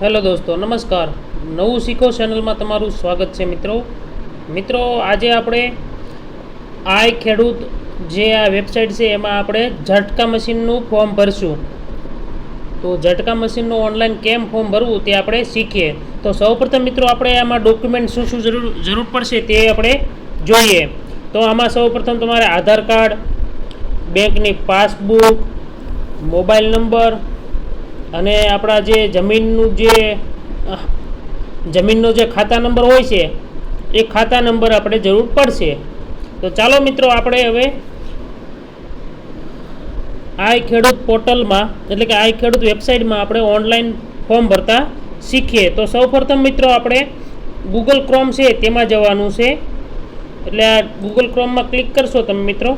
Hello દોસ્તો, નમસ્કાર. નવું શીખો ચેનલમાં તમારું સ્વાગત છે મિત્રો. મિત્રો, આજે આપણે આઈ ખેડૂત જે આ વેબસાઇટ છે, એમાં આપણે ઝટકા મશીનનું ફોર્મ ભરશું. તો ઝટકા મશીનનું ઓનલાઈન કેમ ફોર્મ ભરવું તે આપણે શીખીએ. તો સૌપ્રથમ મિત્રો, આપણે આમાં ડોક્યુમેન્ટ શું શું જરૂર જરૂર પડશે તે આપણે જોઈએ. તો આમાં સૌપ્રથમ તમારે આધાર કાર્ડ, બેંકની પાસબુક, મોબાઈલ નંબર અને આપણા જે જમીનનું જે જમીનનો જે ખાતા નંબર હોય છે, એ ખાતા નંબર આપણે જરૂર પડશે. તો ચાલો મિત્રો, આપણે હવે આઈ ખેડૂત પોર્ટલમાં, એટલે કે આઈ ખેડૂત વેબસાઇટમાં આપણે ઓનલાઈન ફોર્મ ભરતા શીખીએ. તો સૌપ્રથમ મિત્રો, આપણે ગૂગલ ક્રોમ છે, તેમાં જવાનું છે. એટલે આ ગૂગલ ક્રોમમાં ક્લિક કરશો તમે મિત્રો,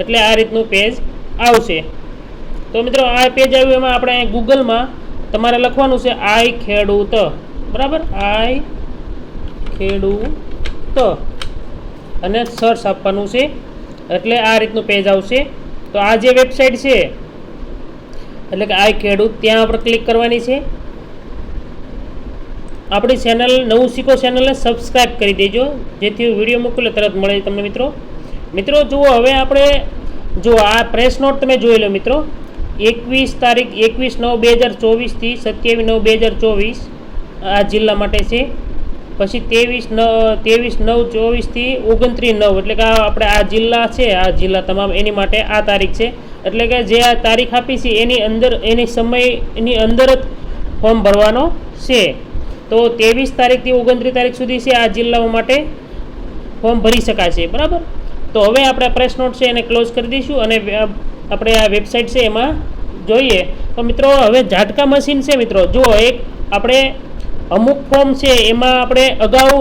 એટલે આ રીતનું પેજ આવશે. તો મિત્રો આ પેજ આવ્યું એમાં આપણે ગૂગલમાં તમારે લખવાનું છે આઈ ખેડૂત. બરાબર? આઈ ખેડૂત. અને સર્ચ આપવાનું છે. એટલે આ રીતનું પેજ આવશે. તો આ જે વેબસાઇટ છે, એટલે કે આઈ ખેડૂત, ત્યાં આપણે ક્લિક કરવાની છે. આપણી ચેનલ નવું શીખો ચેનલને સબસ્ક્રાઇબ કરી દેજો. જેથી વીડિયો મોકલે તરત મળે તમને મિત્રો. મિત્રો, જુઓ, હવે આપણે જો આ પ્રેસ નોટ તમે જોઈ લો મિત્રો. એકવીસ તારીખ એકવીસ નવ બે હજાર ચોવીસથી સત્યાવીસ નવ બે હજાર ચોવીસ આ જિલ્લા માટે છે. પછી ત્રેવીસ નવ ત્રેવીસ નવ ચોવીસથી ઓગણત્રીસ નવ, એટલે કે આપણે આ જિલ્લા છે, આ જિલ્લા તમામ એની માટે આ તારીખ છે. એટલે કે જે આ તારીખ આપી છે, એની અંદર, એની સમયની અંદર જ ફોર્મ ભરવાનો છે. તો ત્રેવીસ તારીખથી ઓગણત્રીસ તારીખ સુધી છે આ જિલ્લાઓ માટે ફોર્મ ભરી શકાશે બરાબર? તો હવે આપણે પ્રેસ નોટ છે એને ક્લોઝ કરી દઈશું અને આપણે આ વેબસાઇટ છે એમાં જોઈએ. તો મિત્રો, હવે ઝાટકા મશીન છે મિત્રો. જો એક આપણે અમુક ફોર્મ છે, એમાં આપણે અગાઉ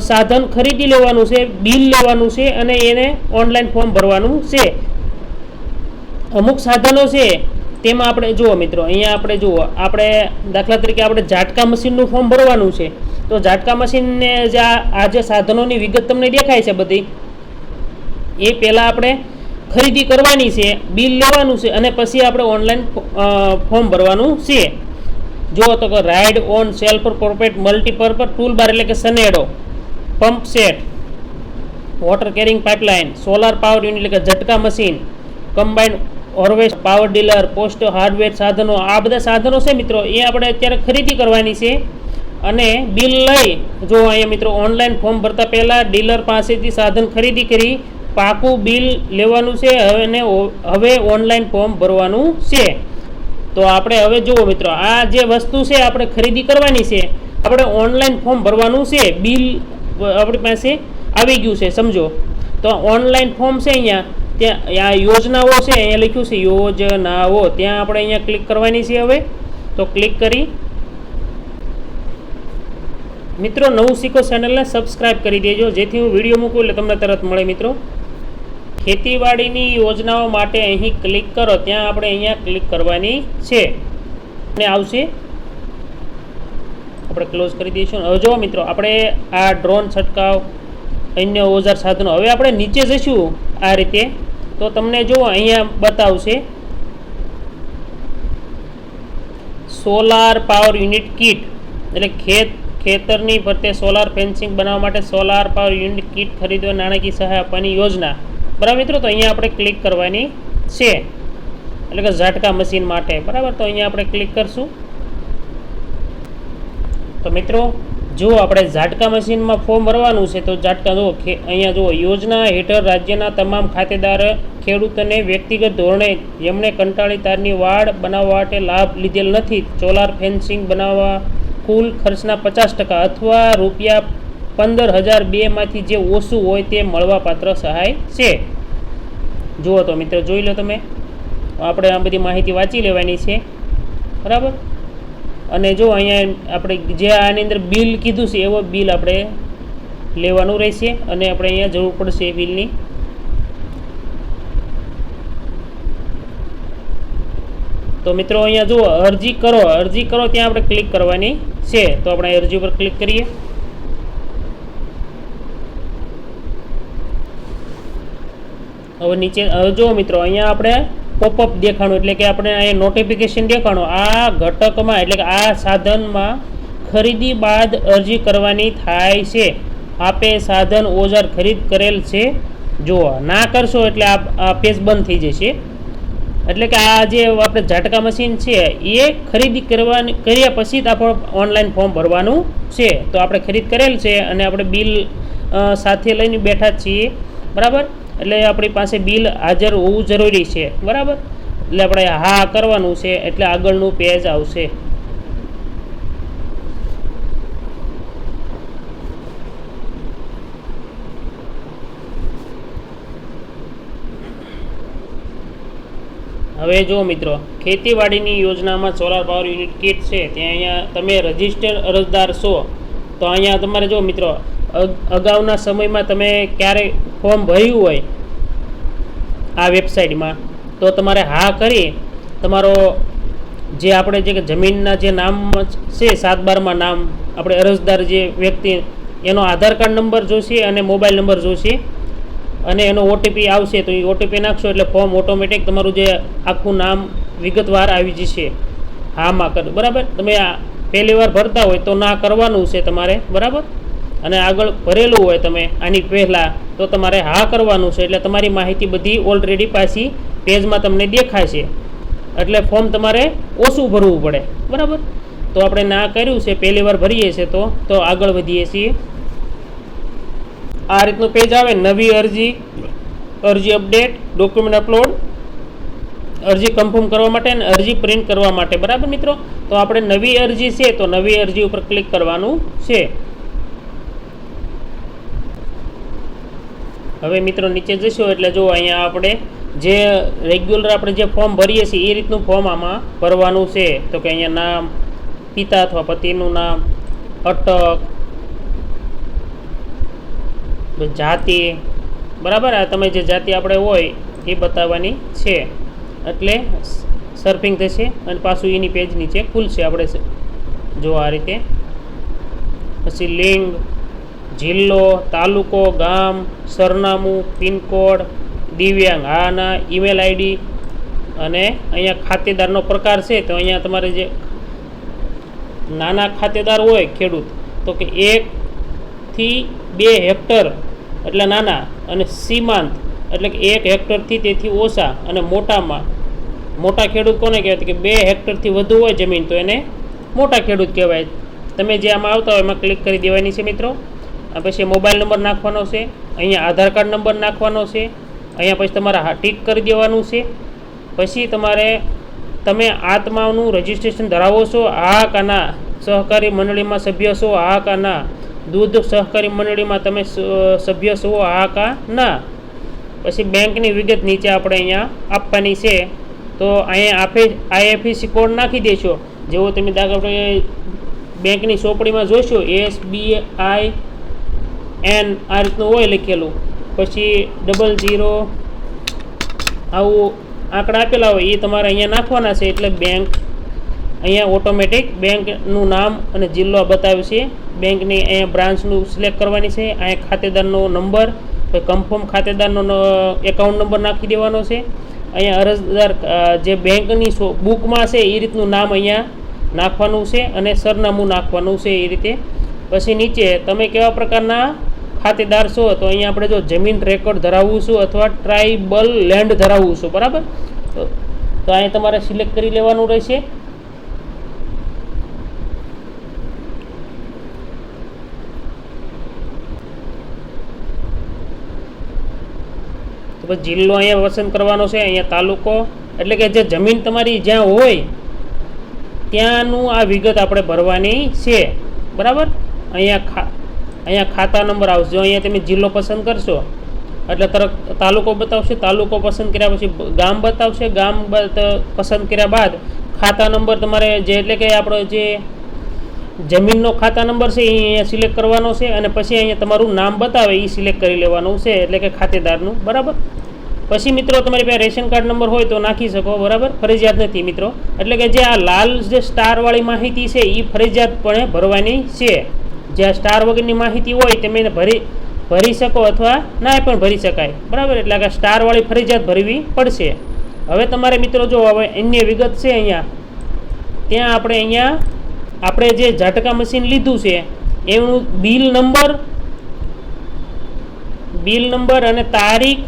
સાધન ખરીદી લેવાનું છે, બિલ લેવાનું છે અને એને ઓનલાઈન ફોર્મ ભરવાનું છે. અમુક સાધનો છે, તેમાં આપણે, જુઓ મિત્રો, અહીંયા આપણે, જુઓ, આપણે દાખલા તરીકે આપણે ઝાટકા મશીનનું ફોર્મ ભરવાનું છે. તો ઝાટકા મશીનને જે આ જે સાધનોની વિગત તમને દેખાય છે બધી. એ પહેલાં આપણે ખરીદી કરવાની છે, બિલ લેવાનું છે અને પછી આપણે ઓનલાઈન ફોર્મ ભરવાનું છે. જુઓ તો કે ride on self propelled multipurpose tool bar એટલે કે Sanedo, pump set, water carrying pipeline, solar power unit એટલે કે ઝટકા machine combined harvest power tiller, post hardware સાધનો, આ બધા સાધનો છે મિત્રો, એ આપણે અત્યારે ખરીદી કરવાની છે. અને બિલ લઈ જો અહીંયા મિત્રો ઓનલાઈન ફોર્મ ભરતા પહેલાં ડીલર પાસેથી સાધન ખરીદી કરી પાકું બિલ લેવાનું છે, હવે હવે ઓનલાઈન ફોર્મ ભરવાનું છે. તો આપણે હવે જુઓ મિત્રો, આ જે વસ્તુ છે આપણે ખરીદી કરવાની છે, આપણે ઓનલાઈન ફોર્મ ભરવાનું છે, બિલ આપણી પાસે આવી ગયું છે, સમજો. તો ઓનલાઈન ફોર્મ છે અહીંયા, ત્યાં આ યોજનાઓ છે, અહીંયા લખ્યું છે, યોજનાઓ. ત્યાં આપણે અહીંયા ક્લિક કરવાની છે હવે. તો ક્લિક કરી. મિત્રો, નવું શીખો ચેનલને સબસ્ક્રાઇબ કરી દેજો. જેથી હું વીડિયો મૂકું એટલે તમને તરત મળે મિત્રો. ખેતીવાડીની યોજનાઓ માટે અહીં ક્લિક કરો. ત્યાં આપણે અહીંયા ક્લિક કરવાની છે. અને આવશે. આપણે ક્લોઝ કરી દઈશું. હવે જુઓ મિત્રો, આપણે આ ડ્રોન છંટકાવ, અન્ય ઓજાર સાધનો. હવે આપણે નીચે જઈશું આ રીતે. તો તમને જુઓ, અહીંયા બતાવશે. સોલાર પાવર યુનિટ કીટ એટલે ખેત, ખેતરની ફરતે સોલાર ફેન્સિંગ બનાવવા માટે સોલાર પાવર યુનિટ કીટ ખરીદવા નાણાકીય સહાય આપવાની યોજના. બરાબર મિત્રો, તો અહીંયા આપણે ક્લિક કરવાની છે. એટલે કે ઝાટકા મશીન માટે. બરાબર? તો અહીંયા આપણે ક્લિક કરશું. તો મિત્રો, જો આપણે ઝાટકા મશીનમાં ફોર્મ ભરવાનું છે, તો ઝાટકા જુઓ અહીંયા જુઓ, યોજના હેઠળ રાજ્યના તમામ ખાતેદાર ખેડૂતોને વ્યક્તિગત ધોરણે જેમણે કંટાળી તારની વાડ બનાવવા માટે લાભ લીધેલ નથી સોલાર ફેન્સિંગ બનાવવા, કુલ ખર્ચના પચાસ ટકા અથવા રૂપિયા પંદર હજાર બેમાંથી જે ઓછું હોય તે મળવાપાત્ર સહાય છે. જુઓ તો મિત્રો, જોઈ લો તમે. આપણે આ બધી માહિતી વાંચી લેવાની છે. બરાબર? અને જો અહીંયા આપણે જે આની અંદર બિલ કીધું છે, એવો બિલ આપણે લેવાનું રહેશે અને આપણે અહીંયા જરૂર પડશે એ બિલની. તો મિત્રો, અહીંયા જુઓ, અરજી કરો. અરજી કરો, ત્યાં આપણે ક્લિક કરવાની છે. તો આપણે અરજી ઉપર ક્લિક કરીએ. હવે નીચે, હવે જુઓ મિત્રો, અહીંયા આપણે પોપઅપ દેખાણું, એટલે કે આપણે અહીંયા નોટિફિકેશન દેખાણું. આ ઘટકમાં, એટલે કે આ સાધનમાં ખરીદી બાદ અરજી કરવાની થાય છે. આપે સાધન ઓજાર ખરીદ કરેલ છે. જુઓ, ના કરશો એટલે આ પેજ બંધ થઈ જશે. એટલે કે આ જે આપણે ઝાટકા મશીન છે, એ ખરીદી કરવાની, કર્યા પછી જ આપણે ઓનલાઈન ફોર્મ ભરવાનું છે. તો આપણે ખરીદ કરેલ છે અને આપણે બિલ સાથે લઈને બેઠા જ છીએ. બરાબર? એટલે આપણી પાસે બિલ હાજર હોવું જરૂરી છે. બરાબર? એટલે આપણે હા કરવાનું છે, એટલે આગળનું પેજ આવશે. હવે જો મિત્રો, ખેતીવાડીની યોજનામાં સોલાર પાવર યુનિટ કીટ છે. ત્યાં અહીંયા તમે રજિસ્ટર અરજદાર છો. તો અહીંયા તમારે જો મિત્રો અગાઉના સમયમાં તમે ક્યારે ફોર્મ ભર્યું હોય આ વેબસાઇટમાં તો તમારે હા કરી તમારો જે આપણે જે જમીનના જે નામ છે સાત બારમાં નામ, આપણે અરજદાર જે વ્યક્તિ, એનો આધાર કાર્ડ નંબર જોશે અને મોબાઈલ નંબર જોશે અને એનો ઓટીપી આવશે, તો એ ઓટીપી નાખશો એટલે ફોર્મ ઓટોમેટિક તમારું જે આખું નામ વિગતવાર આવી જશે. હામાં કર બરાબર? તમે આ પહેલી વાર ભરતા હોય તો ના કરવાનું છે તમારે. બરાબર? અને આગળ ભરેલું હોય તમે આની પહેલાં, તો તમારે હા કરવાનું છે. એટલે તમારી માહિતી બધી ઓલરેડી પાછી પેજમાં તમને દેખાય છે એટલે ફોર્મ તમારે ઓછું ભરવું પડે. બરાબર? તો આપણે ના કર્યું છે, પહેલી વાર ભરીએ છીએ તો તો આગળ વધીએ છીએ. આ રીતનું પેજ આવે, નવી અરજી અરજી અપડેટ ડોક્યુમેન્ટ અપલોડ અરજી કન્ફર્મ કરવા માટે અને અરજી પ્રિન્ટ કરવા માટે. બરાબર મિત્રો? તો આપણે નવી અરજી છે, તો નવી અરજી ઉપર ક્લિક કરવાનું છે. હવે મિત્રો નીચે જશો એટલે જો અહીંયા આપણે જે રેગ્યુલર આપણે જે ફોર્મ ભરીએ છીએ, એ રીતનું ફોર્મ આમાં ભરવાનું છે. તો કે અહીંયા નામ, પિતા અથવા પતિનું નામ, અટક જાતિ, બરાબર? આ તમે જે જાતિ આપણે હોય, એ બતાવવાની છે. એટલે સર્ફિંગ થશે અને પાછું એની પેજ નીચે ખુલશે. આપણે જો આ રીતે પછી લિંગ જિલ્લો, તાલુકો, ગામ, સરનામું, પિનકોડ, દિવ્યાંગ. હા ના ઈમેલ આઈડી અને અહીંયા ખાતેદારનો પ્રકાર છે, તો અહીંયા તમારે જે નાના ખાતેદાર હોય ખેડૂત, તો કે એકથી બે હેક્ટર, એટલે નાના, અને સીમાંત, એટલે કે એક હેક્ટરથી તેથી ઓછા, અને મોટામાં, મોટા ખેડૂત કોને કહેવાય? કે બે હેક્ટરથી વધુ હોય જમીન, તો એને મોટા ખેડૂત કહેવાય. તમે જે આમાં આવતા હોય, એમાં ક્લિક કરી દેવાની છે મિત્રો. આ પછી મોબાઈલ નંબર નાખવાનો છે, અહીંયા આધાર કાર્ડ નંબર નાખવાનો છે, અહીંયા પછી તમારે ટીક કરી દેવાનું છે. પછી તમારે તમે આત્માનું રજિસ્ટ્રેશન ધરાવો છો, આ કા ના સહકારી મંડળીમાં સભ્ય છો, આ કાના દૂધ સહકારી મંડળીમાં તમે સભ્ય છો, આ કા ના પછી બેંકની વિગત નીચે આપણે અહીંયા આપવાની છે. તો અહીંયા આપે, આઈએફએસસી કોડ નાખી દેશો જેવો તમે દાખલા બેંકની ચોપડીમાં જોશો, એસબીઆઈ એન આ રીતનું હોય લખેલું. પછી ડબલ ઝીરો આવું આંકડા આપેલા હોય એ તમારે અહીંયા નાખવાના છે એટલે બેંક અહીંયા ઓટોમેટિક બેંકનું નામ અને જિલ્લો બતાવ્યું છે. બેંકની અહીંયા બ્રાન્ચનું સિલેક્ટ કરવાની છે. અહીંયા ખાતેદારનો નંબર કન્ફર્મ ખાતેદારનો એકાઉન્ટ નંબર નાખી દેવાનો છે. અહીંયા અરજદાર જે બેંકની બુકમાં છે એ રીતનું નામ અહીંયા નાખવાનું છે અને સરનામું નાખવાનું છે એ રીતે. પછી નીચે તમે કેવા પ્રકારના ખાતેદાર છો, તો અહીંયા આપણે જો જમીન રેકોર્ડ ધરાવવું છું અથવા ટ્રાઇબલ લેન્ડ ધરાવવું છું, બરાબર? તો અહીંયા તમારે સિલેક્ટ કરી લેવાનું રહેશે. તો પછી જિલ્લો અહીંયા પસંદ કરવાનો છે, અહીંયા તાલુકો. એટલે કે જે જમીન તમારી જ્યાં હોય, ત્યાંનું આ વિગત આપણે ભરવાની છે, બરાબર? અહીંયા અહીંયા ખાતા નંબર આવશે. અહીંયા તમે જિલ્લો પસંદ કરશો, એટલે તરત તાલુકો બતાવશે. તાલુકો પસંદ કર્યા પછી ગામ બતાવશે. ગામ પસંદ કર્યા બાદ ખાતા નંબર તમારે જે એટલે કે આપણો જે જમીનનો ખાતા નંબર છે, એ અહીંયા સિલેક્ટ કરવાનો છે અને પછી અહીંયા તમારું નામ બતાવે એ સિલેક્ટ કરી લેવાનું છે, એટલે કે ખાતેદારનું. બરાબર? પછી મિત્રો તમારી પાસે રેશન કાર્ડ નંબર હોય તો નાખી શકો. બરાબર? ફરજિયાત નથી મિત્રો. એટલે કે જે આ લાલ જે સ્ટારવાળી માહિતી છે એ ફરજિયાતપણે ભરવાની છે. જે આ સ્ટાર વગરની માહિતી હોય તમે એને ભરી ભરી શકો અથવા ના પણ ભરી શકાય. બરાબર? એટલે કે સ્ટારવાળી ફરજિયાત ભરવી પડશે. હવે તમારે મિત્રો જો હવે અન્ય વિગત છે અહીંયા, ત્યાં આપણે અહીંયા, આપણે જે ઝાટકા મશીન લીધું છે, એનું બિલ નંબર બિલ નંબર અને તારીખ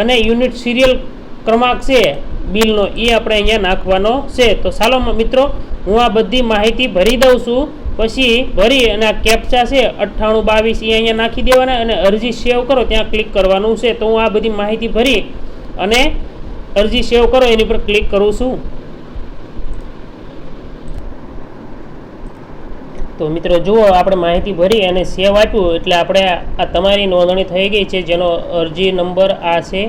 અને યુનિટ સિરિયલ ક્રમાંક છે બિલનો, એ આપણે અહીંયા નાખવાનો છે. તો ચાલો મિત્રો, હું આ બધી માહિતી ભરી દઉં છું. પછી ભરી અને આ કેપ્ચા છે, અઠ્ઠાણું, બાવીસ એ અહીંયા નાખી દેવાના અને અરજી સેવ કરો, ત્યાં ક્લિક કરવાનું છે. તો હું આ બધી માહિતી ભરી અને અરજી સેવ કરો, એની પર ક્લિક કરું છું. તો મિત્રો, જુઓ, આપણે માહિતી ભરી અને સેવ આપ્યું, એટલે આપણે આ તમારી નોંધણી થઈ ગઈ છે, જેનો અરજી નંબર આ છે.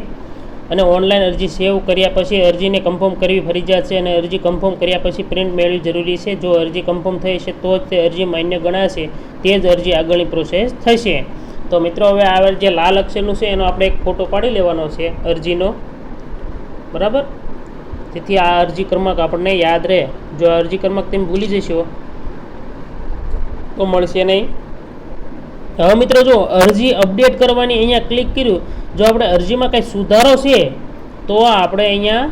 અને ઓનલાઈન અરજી સેવ કર્યા પછી અરજીને કન્ફર્મ કરવી ફરજિયાત છે અને અરજી કન્ફર્મ કર્યા પછી પ્રિન્ટ મેળવી જરૂરી છે. જો અરજી કન્ફર્મ થઈ છે તો જ તે અરજી માન્ય ગણાશે. તે જ અરજી આગળની પ્રોસેસ થશે. તો મિત્રો, હવે આ જે લાલ અક્ષરનું છે એનો આપણે એક ફોટો પાડી લેવાનો છે અરજીનો. બરાબર? જેથી આ અરજી ક્રમાંક આપણને યાદ રહે. જો અરજી ક્રમાંક તમે ભૂલી જશો, તો મળશે નહીં. હવે મિત્રો, જો અરજી અપડેટ કરવાની અહીંયા ક્લિક કર્યું જો આપણે અરજીમાં કંઈ સુધારો છે, તો આપણે અહીંયા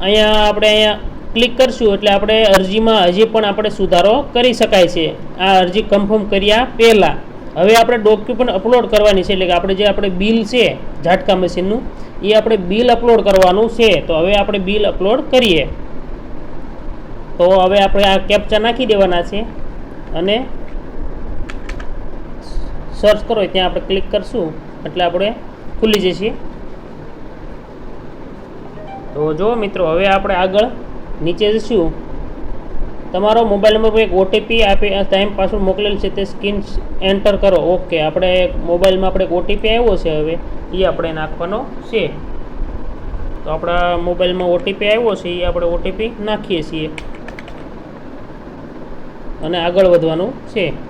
અહીંયા આપણે અહીંયા ક્લિક કરશું એટલે આપણે અરજીમાં હજી પણ આપણે સુધારો કરી શકાય છે. આ અરજી કન્ફર્મ કર્યા પહેલાં. હવે આપણે ડોક્યુમેન્ટ અપલોડ કરવાની છે, એટલે કે આપણે જે આપણે બિલ છે, ઝાટકા મશીનનું, એ આપણે બિલ અપલોડ કરવાનું છે. તો હવે આપણે બિલ અપલોડ કરીએ. તો હવે આપણે આ કેપ્ચા નાખી દેવાના છે અને સર્ચ કરો, ત્યાં આપણે ક્લિક કરશું. એટલે આપણે ખુલી જશે તો જો મિત્રો, હવે આપણે આગળ નીચે જશું તમારો મોબાઈલ નંબર પર એક ઓટીપી આપી ટાઈમ પાસવર્ડ મોકલેલ છે, તે સ્કીન એન્ટર કરો. ઓકે, આપણે મોબાઈલમાં આપણે એક ઓટીપી આવ્યો છે હવે. એ આપણે નાખવાનો છે. તો આપણા મોબાઈલમાં ઓટીપી આવ્યો છે એ આપણે ઓટીપી નાખીએ છીએ. અને આગળ વધવાનું છે.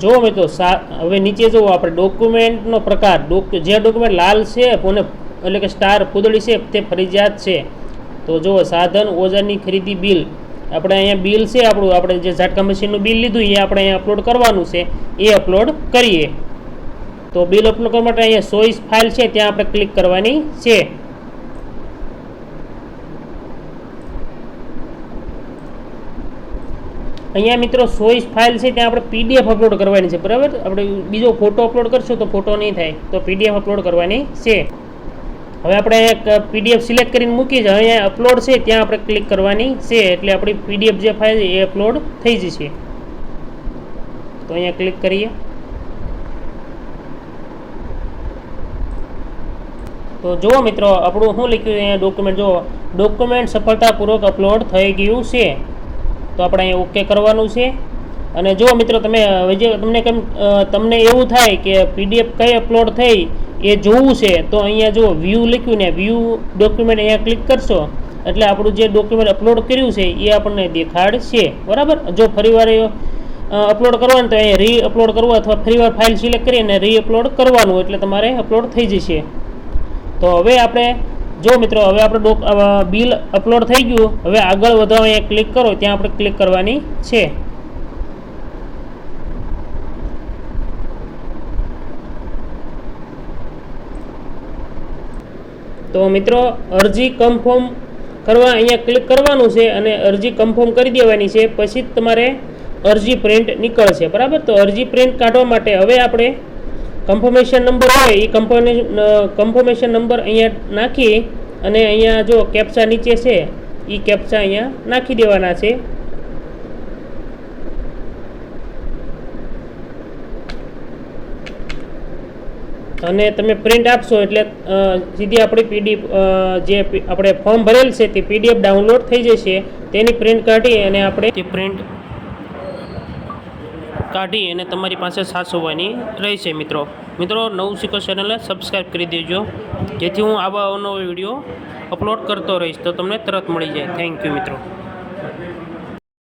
તો જો મિત્રો હવે નીચે જુઓ આપણે ડોક્યુમેન્ટનો પ્રકાર. જે ડોક્યુમેન્ટ લાલ છે, કોને એટલે કે સ્ટાર પૂદળી છે, તે ફરજિયાત છે. તો જુઓ, સાધન, ઓજારની ખરીદી બિલ. આપણે અહીંયા બિલ છે આપણું. આપણે જે ઝાટકા મશીનનું બિલ લીધું, એ આપણે અહીંયા અપલોડ કરવાનું છે. એ અપલોડ કરીએ. તો બિલ અપલોડ કરવા માટે અહીંયા સોઈસ ફાઇલ છે, ત્યાં આપણે ક્લિક કરવાની છે. અહીંયા મિત્રો સોઈસ ફાઇલ છે, ત્યાં આપણે પીડીએફ અપલોડ કરવાની છે, બરાબર? આપણે બીજો ફોટો અપલોડ કરશું તો ફોટો નહીં થાય, તો પીડીએફ અપલોડ કરવાની છે. હવે આપણે એક પીડીએફ સિલેક્ટ કરીને મૂકી છે અહીંયા અપલોડ છે, ત્યાં આપણે ક્લિક કરવાની છે, એટલે આપણી પીડીએફ જે ફાઇલ એ અપલોડ થઈ જશે. તો અહીંયા ક્લિક કરીએ. તો જુઓ મિત્રો, આપણું શું લખ્યું અહીંયા ડોક્યુમેન્ટ? જુઓ, ડોક્યુમેન્ટ સફળતાપૂર્વક અપલોડ થઈ ગયું છે. તો આપણે અહીંયા ઓકે કરવાનું છે. અને જુઓ મિત્રો, તમે જે તમને કેમ તમને એવું થાય કે પીડીએફ કઈ અપલોડ થઈ એ જોવું છે, તો અહીંયા જો વ્યૂ લખ્યું ને વ્યૂ ડોક્યુમેન્ટ અહીંયા ક્લિક કરશો. એટલે આપણું જે ડોક્યુમેન્ટ અપલોડ કર્યું છે, એ આપણને દેખાડશે. બરાબર? જો ફરીવાર અપલોડ કરવાનું તો અહીંયા રી અપલોડ કરવું અથવા ફરીવાર ફાઇલ સિલેક્ટ કરી અને રી અપલોડ કરવાનું, એટલે તમારે અપલોડ થઈ જશે. તો હવે આપણે જો મિત્રો, હવે આપણે બિલ અપલોડ થઈ ગયું, હવે આગળ વધવા અહીંયા ક્લિક કરો, ત્યાં આપણે ક્લિક કરવાની છે. તો મિત્રો, અરજી કન્ફર્મ કરવા અહીંયા ક્લિક કરવાનું છે અને અરજી કન્ફર્મ કરી દેવાની છે, પછી તમારે અરજી પ્રિન્ટ નીકળશે. બરાબર? તો અરજી પ્રિન્ટ કાઢવા માટે હવે આપણે કન્ફર્મેશન નંબર હોય એ કન્ફર્મેશન કન્ફર્મેશન નંબર અહીંયા નાખી અને અહીંયા જો કેપ્ચા નીચે છે એ કેપ્ચા અહીંયા નાખી દેવાના છે. અને તમે પ્રિન્ટ આપશો એટલે સીધી આપણી પીડીએફ જે આપણે ફોર્મ ભરેલ છે, તે પીડીએફ ડાઉનલોડ થઈ જશે. તેની પ્રિન્ટ કાઢી અને આપણે તે પ્રિન્ટ કાઢી અને તમારી પાસે સાચવવાની રહેશે મિત્રો. મિત્રો, નવું શીખો ચેનલને સબસ્ક્રાઈબ કરી દેજો. જેથી હું આવા અવનવો વીડિયો અપલોડ કરતો રહીશ. તો તમને તરત મળી જાય. થેન્ક યુ મિત્રો.